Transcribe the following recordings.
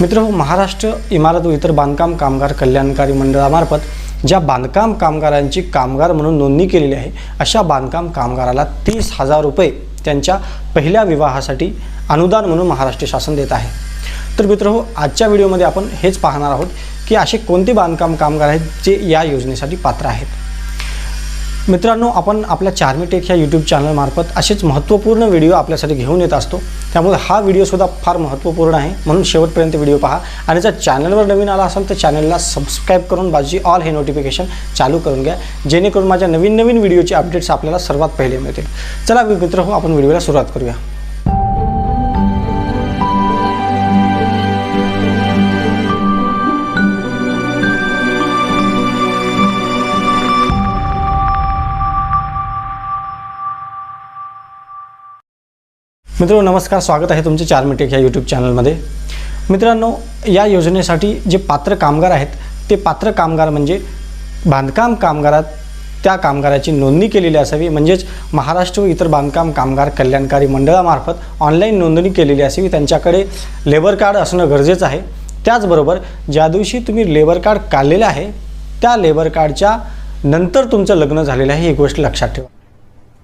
मित्र महाराष्ट्र इमारत व इतर बांधकाम कामगार कल्याणकारी मंडळामार्फत ज्या बांधकाम कामगारांची कामगार म्हणून नोंदणी केलेली आहे अशा बांधकाम कामगाराला तीस हजार रुपये त्यांच्या पहिल्या विवाहासाठी अनुदान म्हणून महाराष्ट्र शासन देत आहे. तर मित्र हो, आजच्या व्हिडिओमध्ये आपण हेच पाहणार आहोत की असे कोणते बांधकाम कामगार आहेत जे या योजनेसाठी पात्र आहेत? मित्रांनो आपण आपल्या चार्मी टेक ह्या यूट्यूब चॅनलमार्फत असेच महत्त्वपूर्ण व्हिडिओ आपल्यासाठी घेऊन येत असतो. त्यामुळे हा व्हिडिओसुद्धा फार महत्त्वपूर्ण आहे. म्हणून शेवटपर्यंत व्हिडिओ पहा. आणि जर चॅनलवर नवीन आला असाल तर चॅनलला सबस्क्राईब करून बाजूची ऑल हे नोटिफिकेशन चालू करून घ्या. जेणेकरून माझ्या नवीन नवीन व्हिडिओचे अपडेट्स आपल्याला सर्वात पहिले मिळतील. चला मित्र हो आपण व्हिडिओला सुरुवात करूया. मित्र नमस्कार स्वागत आहे तुमचे चार मिनिटे ह्या यूट्यूब चॅनलमध्ये मित्रांनो या योजनेसाठी जे पात्र कामगार आहेत ते पात्र कामगार म्हणजे बांधकाम कामगारात त्या कामगाराची नोंदणी केलेली असावी म्हणजेच महाराष्ट्र व इतर बांधकाम कामगार कल्याणकारी मंडळामार्फत ऑनलाईन नोंदणी केलेली असावी. त्यांच्याकडे लेबर कार्ड असणं गरजेचं आहे. त्याचबरोबर ज्या दिवशी तुम्ही लेबर कार्ड काढलेलं आहे त्या लेबर कार्डच्या नंतर तुमचं लग्न झालेलं आहे ही गोष्ट लक्षात ठेवा.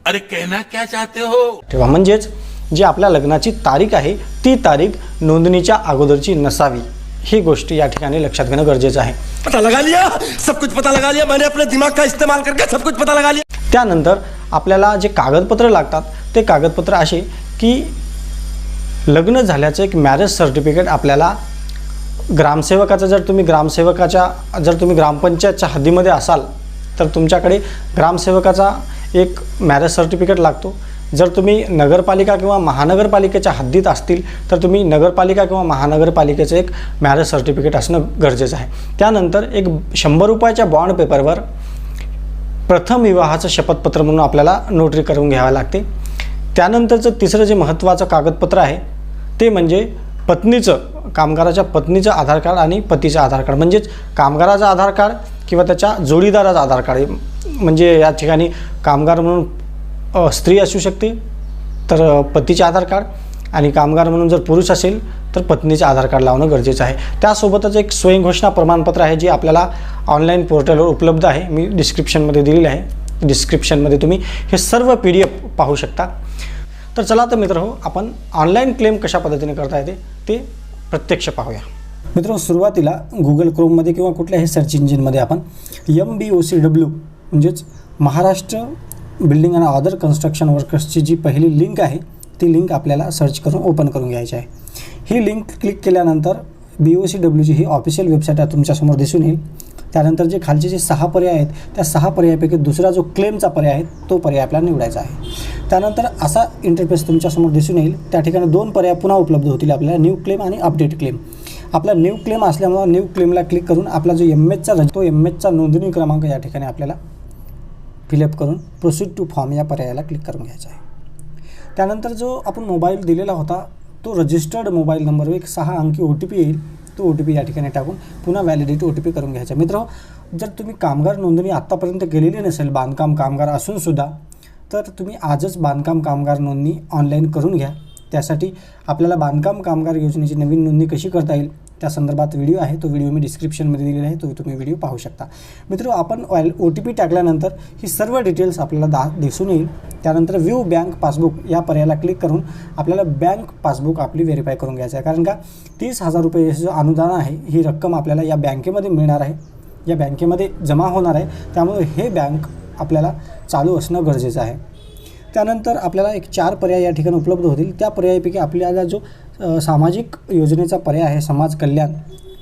अरे कहना क्या चाहते हो? ठेवा. म्हणजेच जी आपल्या लग्नाची तारीख आहे ती तारीख नोंदणीच्या अगोदरची नसावी. ही गोष्ट या ठिकाणी लक्षात घेणं गरजेचं आहे. पता लगा लिया! सब कुछ पता लगा लिया! मैंने अपने दिमाग का इस्तेमाल करके सब कुछ पता लगा लिया! त्यानंतर आपल्याला जे कागदपत्र लागतात ते कागदपत्र असे की लग्न झाल्याचं एक मॅरेज सर्टिफिकेट आपल्याला ग्रामसेवकाचं जर तुम्ही ग्रामसेवकाच्या जर तुम्ही ग्रामपंचायतच्या हद्दीमध्ये असाल तर तुमच्याकडे ग्रामसेवकाचा एक मॅरेज सर्टिफिकेट लागतो. जर तुम्ही नगरपालिका किंवा महानगरपालिकेच्या हद्दीत असतील तर तुम्ही नगरपालिका किंवा महानगरपालिकेचं एक मॅरेज सर्टिफिकेट असणं गरजेचं आहे. त्यानंतर एक शंभर रुपयाच्या बॉन्ड पेपरवर प्रथम विवाहाचं शपथपत्र म्हणून आपल्याला नोटरी करून घ्यावं लागते. त्यानंतरचं तिसरं जे महत्त्वाचं कागदपत्र आहे ते म्हणजे पत्नीचं कामगाराच्या पत्नीचं आधार कार्ड आणि पतीचं आधार कार्ड. म्हणजेच कामगाराचं आधार कार्ड किंवा त्याच्या जोडीदाराचं आधार कार्ड. म्हणजे या ठिकाणी कामगार म्हणून स्त्री असू शकते तर पतीचे आधार कार्ड आणि कामगार म्हणून जर पुरुष असेल तर पत्नीचे आधार कार्ड लावणं गरजेचं आहे. त्यासोबतच एक स्वयंघोषणा प्रमाणपत्र आहे जे आपल्याला ऑनलाईन पोर्टलवर उपलब्ध आहे. मी डिस्क्रिप्शनमध्ये दिलेलं आहे. डिस्क्रिप्शनमध्ये तुम्ही हे सर्व पी डी एफ पाहू शकता. तर चला तर मित्र हो आपण ऑनलाईन क्लेम कशा पद्धतीने करता येते ते प्रत्यक्ष पाहूया. मित्र हो, सुरुवातीला गुगल क्रोममध्ये किंवा कुठल्याही सर्च इंजिनमध्ये आपण M B O C W म्हणजेच Maharashtra building and other construction वर्कर्सची जी पहिली लिंक आहे ती लिंक आपल्याला सर्च करून ओपन करून घ्यायची आहे. ही लिंक क्लिक केल्यानंतर बी ओ सी डब्ल्यूची ही ऑफिशियल वेबसाईट आहे तुमच्यासमोर दिसून येईल. त्यानंतर जे खालचे जे सहा पर्याय आहेत त्या सहा पर्यायापैकी दुसरा जो क्लेमचा पर्याय आहे तो पर्याय आपल्याला निवडायचा आहे. त्यानंतर असा इंटरफेस तुमच्यासमोर दिसून येईल. त्या ठिकाणी दोन पर्याय पुन्हा उपलब्ध होतील आपल्याला न्यू क्लेम आणि अपडेट क्लेम आपला न्यू क्लेम असल्यामुळं न्यू क्लेमला क्लिक करून आपला जो एम एचचा तो एम एचचा नोंदणी क्रमांक या ठिकाणी आपल्याला फिलअप करून प्रोसीड टू फॉर्म या पर्यायाला क्लिक करून घ्यायचा आहे. त्यानंतर जो आपण मोबाईल दिलेला होता तो रजिस्टर्ड मोबाईल नंबरवर एक सहा अंकी ओ टी पी येईल. तो ओ टी पी या ठिकाणी टाकून पुन्हा व्हॅलिडिटी ओ टी पी करून घ्यायचा मित्र जर तुम्ही कामगार नोंदणी आत्तापर्यंत केलेली नसेल बांधकाम कामगार असूनसुद्धा तर तुम्ही आजच बांधकाम कामगार नोंदणी ऑनलाईन करून घ्या. त्यासाठी आपल्याला बांधकाम कामगार योजनेची नवीन नोंदणी कशी करता येईल त्या संदर्भात व्हिडिओ आहे. तो व्हिडिओ मी डिस्क्रिप्शनमध्ये दिलेला आहे. तो तुम्ही व्हिडिओ पाहू शकता. मित्र आपण ओ टी पी टाकल्यानंतर ही सर्व डिटेल्स आपल्याला दा दिसून येईल. त्यानंतर व्ह्यू बँक पासबुक या पर्यायाला क्लिक करून आपल्याला बँक पासबुक आपली व्हेरीफाय करून घ्यायचं आहे. कारण का तीस हजार रुपये जो अनुदान आहे ही रक्कम आपल्याला या बँकेमध्ये मिळणार आहे. या बँकेमध्ये जमा होणार आहे. त्यामुळे हे बँक आपल्याला चालू असणं गरजेचं आहे. त्यानंतर आपल्याला एक चार पर्याय या ठिकाणी उपलब्ध होतील. त्या पर्यायापैकी आपल्याला जो सामाजिक योजनेचा पर्याय आहे समाज कल्याण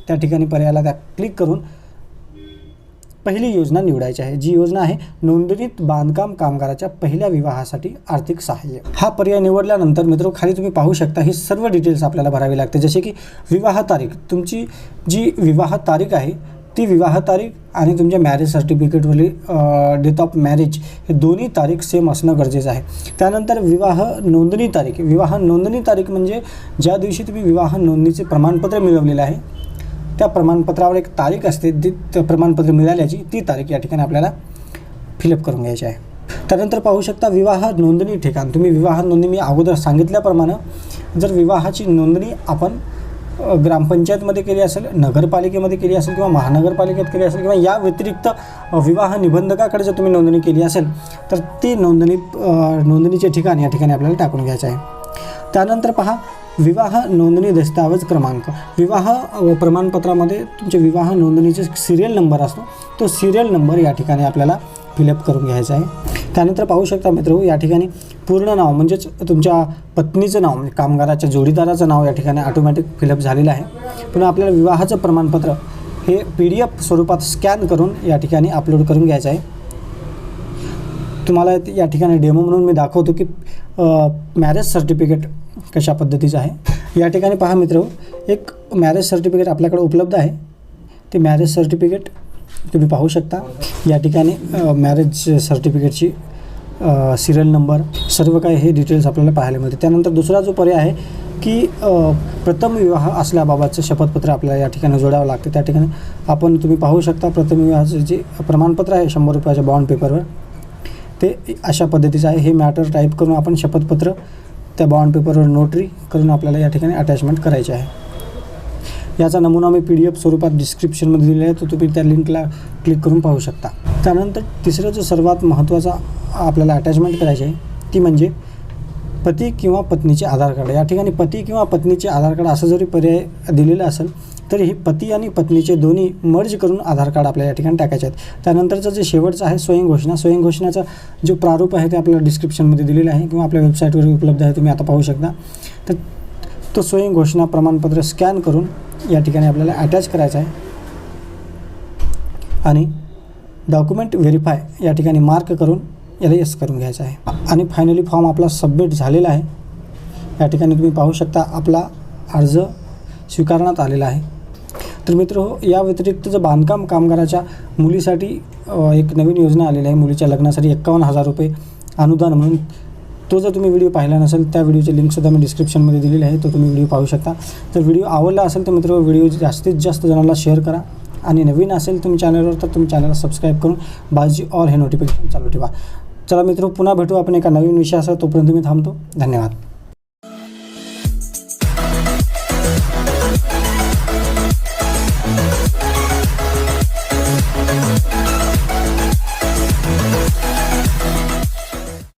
त्या ठिकाणी पर्यायाला त्या क्लिक करून पहिली योजना निवडायची आहे. जी योजना आहे नोंदणीत बांधकाम कामगाराच्या पहिल्या विवाहासाठी आर्थिक सहाय्य. हा पर्याय निवडल्यानंतर मित्र खाली तुम्ही पाहू शकता ही सर्व डिटेल्स आपल्याला भरावी लागते. जसे की विवाह तारीख. तुमची जी विवाह तारीख आहे ती विवाह तारीख आणि तुमच्या मॅरेज सर्टिफिकेटवरली डेट ऑफ मॅरेज हे दोन्ही तारीख सेम असणं गरजेचं आहे. त्यानंतर विवाह नोंदणी तारीख. विवाह नोंदणी तारीख म्हणजे ज्या दिवशी तुम्ही विवाह नोंदणीचे प्रमाणपत्र मिळवलेलं आहे त्या प्रमाणपत्रावर एक तारीख असते ती प्रमाणपत्र मिळाल्याची ती तारीख या ठिकाणी आपल्याला फिलअप करून घ्यायची आहे. त्यानंतर पाहू शकता विवाह नोंदणी ठिकाण. तुम्ही विवाह नोंदणी मी अगोदर सांगितल्याप्रमाणे जर विवाहाची नोंदणी आपण ग्रामपंचायतमध्ये केली असेल नगरपालिकेमध्ये केली असेल किंवा महानगरपालिकेत केली असेल किंवा या व्यतिरिक्त विवाह निबंधकाकडे जर तुम्ही नोंदणी केली असेल तर ती नोंदणी नोंदणीचे ठिकाण या ठिकाणी आपल्याला टाकून घ्यायचं आहे. त्यानंतर पहा विवाह नोंदणी दस्तावेज क्रमांक. विवाह प्रमाणपत्रामध्ये तुमच्या विवाह नोंदणीचे सिरियल नंबर असतो. तो सिरियल नंबर या ठिकाणी आपल्याला फिलअप करून घ्यायचा आहे. त्यानंतर पाहू शकता मित्र या ठिकाणी पूर्ण नाव म्हणजेच तुमच्या पत्नीचं नाव म्हणजे कामगाराच्या जोडीदाराचं नाव या ठिकाणी ऑटोमॅटिक फिलअप झालेलं आहे. पुन्हा आपल्याला विवाहाचं प्रमाणपत्र हे पी डी एफ स्वरूपात स्कॅन करून या ठिकाणी अपलोड करून घ्यायचं आहे. तुम्हाला या ठिकाणी डेमो म्हणून मी दाखवतो की मॅरेज सर्टिफिकेट कशा पद्धतीचं आहे. या ठिकाणी पहा मित्र एक मॅरेज सर्टिफिकेट आपल्याकडे उपलब्ध आहे. ते मॅरेज सर्टिफिकेट तुम्ही पाहू शकता. या ठिकाणी मॅरेज सर्टिफिकेटची सिरियल नंबर सर्व काही हे डिटेल्स आपल्याला पाहायला मिळते. त्यानंतर दुसरा जो पर्याय आहे की प्रथम विवाह असल्याबाबतचं शपथपत्र आपल्याला या ठिकाणी जोडावं लागते. त्या ठिकाणी आपण तुम्ही पाहू शकता प्रथम विवाहाचं जे प्रमाणपत्र आहे शंभर रुपयाच्या बॉन्ड पेपरवर ते अशा पद्धतीचं आहे. हे मॅटर टाईप करून आपण शपथपत्र त्या बॉन्ड पेपरवर नोटरी करून आपल्याला या ठिकाणी अटॅचमेंट करायचे आहे. याचा नमुना मी पी डी एफ स्वरूपात डिस्क्रिप्शनमध्ये दिलेला आहे. तो तुम्ही त्या लिंकला क्लिक करून पाहू शकता. त्यानंतर तिसरं जो सर्वात महत्त्वाचा आपल्याला अटॅचमेंट करायची आहे ती म्हणजे पती किंवा पत्नीचे आधार कार्ड. या ठिकाणी पती किंवा पत्नीचे आधार कार्ड असं जरी पर्याय दिलेलं असेल तरी हे पती आणि पत्नीचे दोन्ही मर्ज करून आधार कार्ड आपल्या या ठिकाणी टाकायचे आहेत. त्यानंतरचं जे शेवटचं आहे स्वयं घोषणा. स्वयं घोषणाचा जो प्रारूप आहे ते आपल्याला डिस्क्रिप्शनमध्ये दिलेलं आहे किंवा आपल्या वेबसाईटवर उपलब्ध आहे तुम्ही आता पाहू शकता. तर तो स्वयं घोषणा प्रमाणपत्र स्कॅन करून या ठिकाणी आपल्याला अटॅच करायचं आहे. आणि डॉक्युमेंट व्हेरीफाय या ठिकाणी मार्क करून येस करून घ्यायचं आहे. आणि फायनली फॉर्म आपला सबमिट झालेला आहे. या ठिकाणी तुम्ही पाहू शकता आपला अर्ज स्वीकारण्यात आलेला आहे. तर मित्र या व्यतिरिक्त जर बांधकाम कामगाराच्या मुलीसाठी एक नवीन योजना आलेली आहे. मुलीच्या लग्नासाठी एक्कावन्न हजार रुपये अनुदान म्हणून. तो जर तुम्ही व्हिडिओ पाहिला नसेल त्या व्हिडिओची लिंकसुद्धा मी डिस्क्रिप्शनमध्ये दिलेली आहे. तो तुम्ही व्हिडिओ पाहू शकता. जर व्हिडिओ आवडला असेल तर मित्र व्हिडिओ जास्तीत जास्त जणांना शेअर करा. आणि नवीन असेल तुम्ही चॅनलवर तर तुम्ही चॅनलला सबस्क्राईब करून बाजी ऑल हे नोटिफिकेशन चालू ठेवा. चला मित्र पुन्हा भेटू आपण एका नवीन विषयासह. तोपर्यंत मी थांबतो. धन्यवाद.